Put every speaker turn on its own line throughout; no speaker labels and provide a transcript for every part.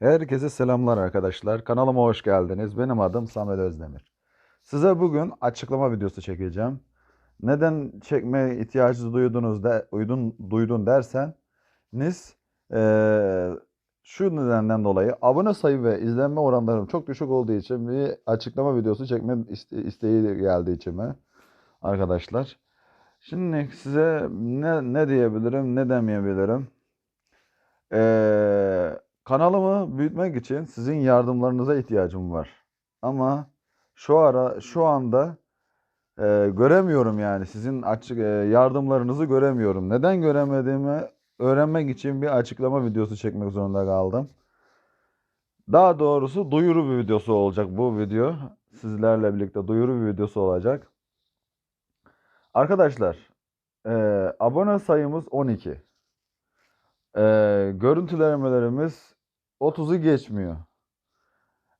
Herkese selamlar arkadaşlar. Kanalıma hoş geldiniz. Benim adım Samet Özdemir. Size bugün açıklama videosu çekeceğim. Neden çekmeye ihtiyacı duydunuz de, uydun, duydun derseniz eee, şu nedenden dolayı abone sayı ve izlenme oranlarım çok düşük olduğu için bir açıklama videosu çekme iste- isteği geldi içime arkadaşlar. Şimdi size ne, ne diyebilirim ne demeyebilirim. Eee, kanalımı büyütmek için sizin yardımlarınıza ihtiyacım var. Ama şu ara şu anda eee, göremiyorum yani sizin açık eee, yardımlarınızı göremiyorum. Neden göremediğimi öğrenmek için bir açıklama videosu çekmek zorunda kaldım. Daha doğrusu duyuru bir videosu olacak bu video. Sizlerle birlikte duyuru bir videosu olacak. Arkadaşlar, eee, abone sayımız 12. Eee görüntülemelerimiz 30'u geçmiyor.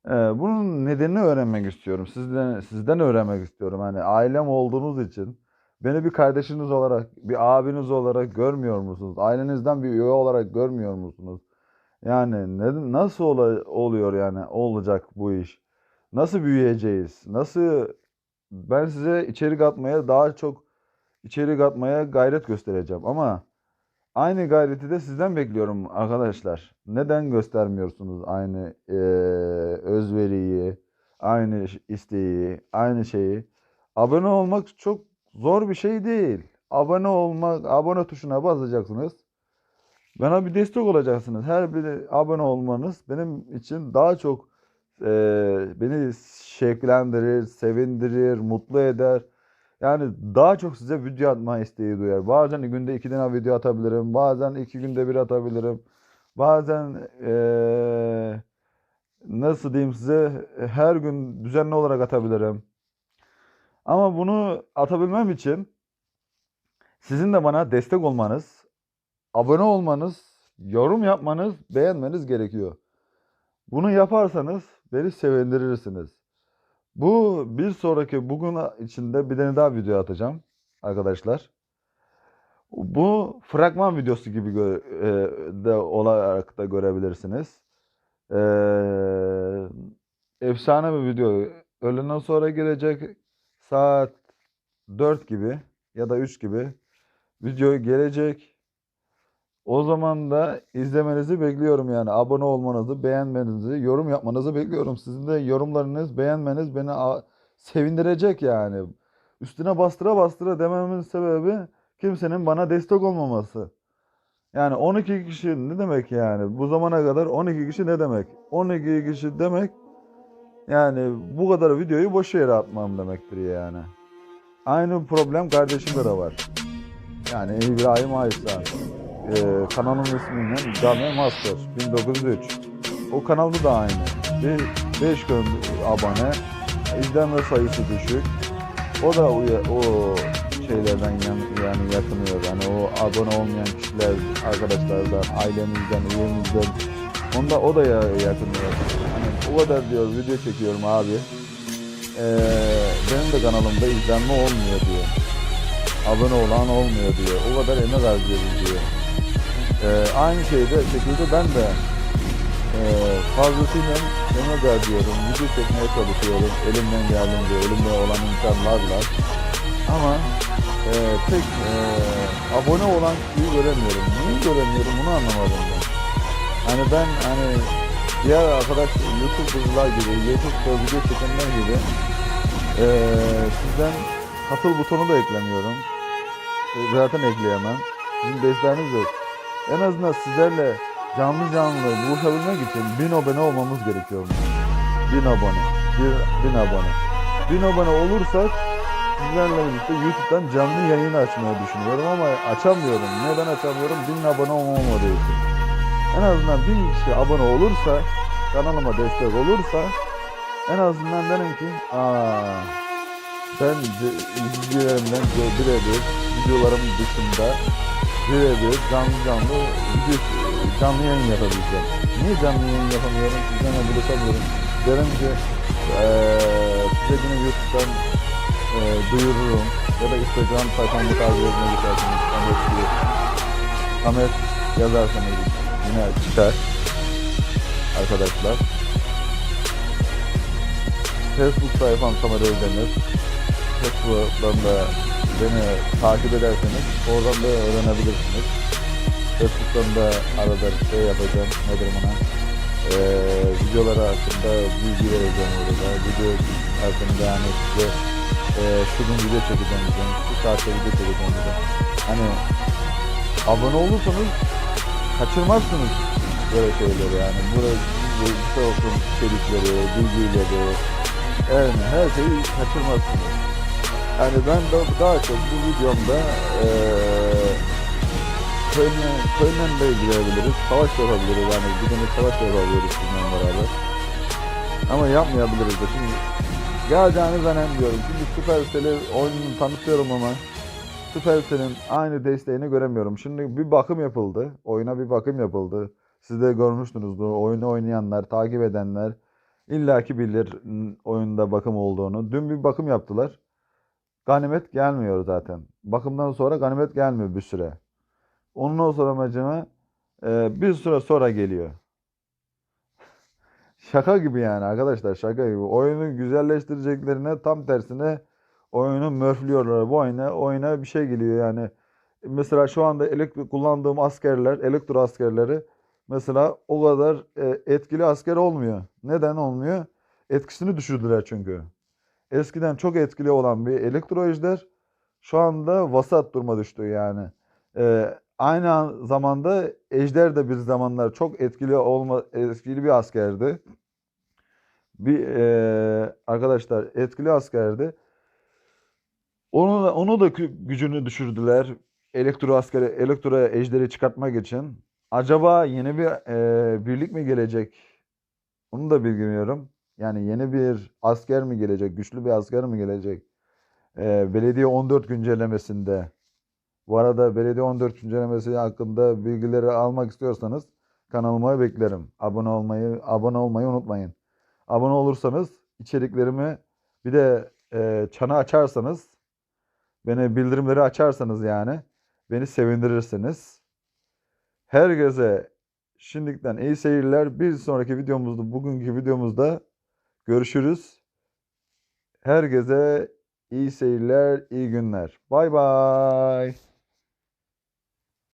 Eee, bunun nedenini öğrenmek istiyorum. Sizden sizden öğrenmek istiyorum. Hani ailem olduğunuz için beni bir kardeşiniz olarak, bir abiniz olarak görmüyor musunuz? Ailenizden bir üye olarak görmüyor musunuz? Yani ne, nasıl ola- oluyor yani olacak bu iş? Nasıl büyüyeceğiz? Nasıl ben size içerik atmaya daha çok içerik atmaya gayret göstereceğim ama Aynı gayreti de sizden bekliyorum arkadaşlar. Neden göstermiyorsunuz aynı eee, özveriyi, aynı isteği, aynı şeyi? Abone olmak çok zor bir şey değil. Abone olmak, abone tuşuna basacaksınız. Bana bir destek olacaksınız. Her bir abone olmanız benim için daha çok eee, beni şevklendirir, sevindirir, mutlu eder. Yani daha çok size video atma isteği duyar. Bazen günde iki tane video atabilirim. Bazen iki günde bir atabilirim. Bazen eee, nasıl diyeyim size her gün düzenli olarak atabilirim. Ama bunu atabilmem için sizin de bana destek olmanız, abone olmanız, yorum yapmanız, beğenmeniz gerekiyor. Bunu yaparsanız beni sevindirirsiniz. Bu bir sonraki bugün içinde bir tane daha video atacağım arkadaşlar. Bu fragman videosu gibi e, de olarak da görebilirsiniz. Ee, efsane bir video. Öğleden sonra gelecek saat 4 gibi ya da 3 gibi video gelecek. O zaman da izlemenizi bekliyorum yani. Abone olmanızı, beğenmenizi, yorum yapmanızı bekliyorum. Sizin de yorumlarınız, beğenmeniz beni sevindirecek yani. Üstüne bastıra bastıra dememin sebebi kimsenin bana destek olmaması. Yani 12 kişi ne demek yani? Bu zamana kadar 12 kişi ne demek? 12 kişi demek yani bu kadar videoyu boş yere atmam demektir yani. Aynı problem kardeşimde de var. Yani İbrahim Aysal. Ee, kanalın isminin Game Master 1903. O kanalda da aynı. Bir 5 gün abone. izlenme sayısı düşük. O da o, şeylerden yan, yani yakınıyor. Yani o abone olmayan kişiler, arkadaşlardan, ailemizden, üyemizden. Onda o da ya, yakınıyor. Hani o kadar diyor video çekiyorum abi. Ee, benim de kanalımda izlenme olmuyor diyor. Abone olan olmuyor diyor. O kadar emek harcıyoruz diyor. Ee, aynı şeyde şekilde ben de e, fazlasıyla emek harcıyorum. Video çekmeye çalışıyorum. Elimden geldiğince, elimde olan imkanlarla. Ama e, tek e, abone olan kişiyi göremiyorum. Niye göremiyorum bunu anlamadım ben. Hani ben hani diğer arkadaş YouTuber'lar gibi, YouTube'da video çekenler gibi e, sizden katıl butonu da eklemiyorum. E, zaten ekleyemem. Sizin desteğiniz yok. En azından sizlerle canlı canlı buluşabilmek için 1000 abone olmamız gerekiyor. 1000 abone. 1000 abone. 1000 abone olursak sizlerle birlikte YouTube'dan canlı yayın açmayı düşünüyorum ama açamıyorum. Neden açamıyorum? 1000 abone olmamadığı için. En azından 1000 kişi abone olursa, kanalıma destek olursa en azından derim ki aa ben de- izleyicilerimden de- birebir videolarım dışında birebir canlı canlı video canlı yayın yapabileceğim. Niye canlı yayın yapamıyorum? Sizden buluşamıyorum. Derim ki eee size yine YouTube'dan eee duyururum. Ya da Instagram sayfamı takip etmek isterseniz Ahmet diye. Ahmet yazarsanız yine çıkar. arkadaşlar. Facebook sayfam Samer Özdemir. Facebook'tan da beni takip ederseniz oradan da öğrenebilirsiniz. Facebook'tan da arada şey yapacağım, nedir buna? Ee, videoları hakkında bilgi vereceğim orada. Video hakkında yani size e, şu gün video çekeceğim diyeceğim, şu saatte video çekeceğim diyeceğim. Hani abone olursanız kaçırmazsınız böyle şeyleri yani. Burada işte olsun içerikleri, bilgileri, yani her şeyi kaçırmazsınız. Yani ben de daha çok bu videomda eee köyüne, köyüne de ilgilenebiliriz, savaş da yapabiliriz yani bir gün savaş da yapabiliriz sizinle beraber. Ama yapmayabiliriz de şimdi geleceğiniz önemli diyorum. Şimdi Supercell'i oyununu tanıtıyorum ama Supercell'in aynı desteğini göremiyorum. Şimdi bir bakım yapıldı. Oyuna bir bakım yapıldı. Siz de görmüşsünüzdür. Oyunu oynayanlar, takip edenler illaki bilir oyunda bakım olduğunu. Dün bir bakım yaptılar. Ganimet gelmiyor zaten. Bakımdan sonra ganimet gelmiyor bir süre. Ondan sonra amacıma e, bir süre sonra geliyor. Şaka gibi yani arkadaşlar şaka gibi. Oyunu güzelleştireceklerine tam tersine oyunu mörflüyorlar. Bu oyuna, oyuna bir şey geliyor yani. Mesela şu anda elektro kullandığım askerler, elektro askerleri mesela o kadar e, etkili asker olmuyor. Neden olmuyor? Etkisini düşürdüler çünkü. Eskiden çok etkili olan bir elektro ejder şu anda vasat duruma düştü yani. E, aynı an- zamanda ejder de bir zamanlar çok etkili olma etkili bir askerdi. Bir e, arkadaşlar etkili askerdi. Onu da, onu da gü- gücünü düşürdüler. Elektro askeri, elektro ejderi çıkartmak için. Acaba yeni bir e, birlik mi gelecek? Onu da bilmiyorum. Yani yeni bir asker mi gelecek? Güçlü bir asker mi gelecek? E, belediye 14 güncellemesinde. Bu arada belediye 14 güncellemesi hakkında bilgileri almak istiyorsanız kanalıma beklerim. Abone olmayı abone olmayı unutmayın. Abone olursanız içeriklerimi bir de e, çanı açarsanız beni bildirimleri açarsanız yani beni sevindirirsiniz. Herkese şimdiden iyi seyirler. Bir sonraki videomuzda bugünkü videomuzda görüşürüz. Herkese iyi seyirler, iyi günler. Bay bay.